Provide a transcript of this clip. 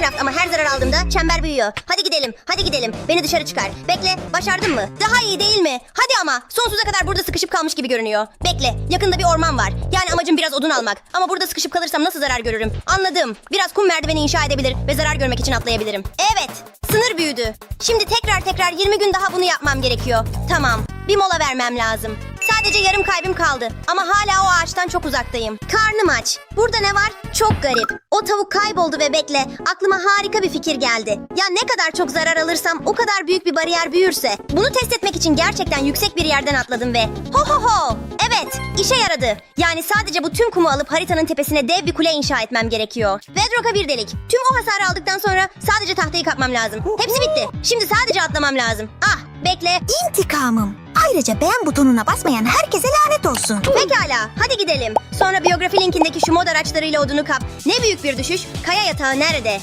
Minecraft ama her zarar aldığımda çember büyüyor. Hadi gidelim, hadi gidelim. Beni dışarı çıkar. Bekle, başardın mı? Daha iyi değil mi? Hadi ama. Sonsuza kadar burada sıkışıp kalmış gibi görünüyor. Bekle, yakında bir orman var. Yani amacım biraz odun almak. Ama burada sıkışıp kalırsam nasıl zarar görürüm? Anladım. Biraz kum merdiveni inşa edebilir ve zarar görmek için atlayabilirim. Evet, sınır büyüdü. Şimdi tekrar tekrar 20 gün daha bunu yapmam gerekiyor. Tamam, bir mola vermem lazım. Sadece yarım kalbim kaldı ama hala o ağaçtan çok uzaktayım. Karnım aç. Burada ne var? Çok garip. O tavuk kayboldu ve bekle. Aklıma harika bir fikir geldi. Ya ne kadar çok zarar alırsam o kadar büyük bir bariyer büyürse. Bunu test etmek için gerçekten yüksek bir yerden atladım ve ho ho ho. Evet, işe yaradı. Yani sadece bu tüm kumu alıp haritanın tepesine dev bir kule inşa etmem gerekiyor. Bedrock'a bir delik. Tüm o hasarı aldıktan sonra sadece tahtayı kapmam lazım. Hepsi bitti. Şimdi sadece atlamam lazım. Ah, bekle. İntikamım. Ayrıca beğen butonuna basmayan herkese lanet olsun. Pekala, hadi gidelim. Sonra biyografi linkindeki şu mod araçlarıyla odunu kap. Ne büyük bir düşüş. Kaya yatağı nerede?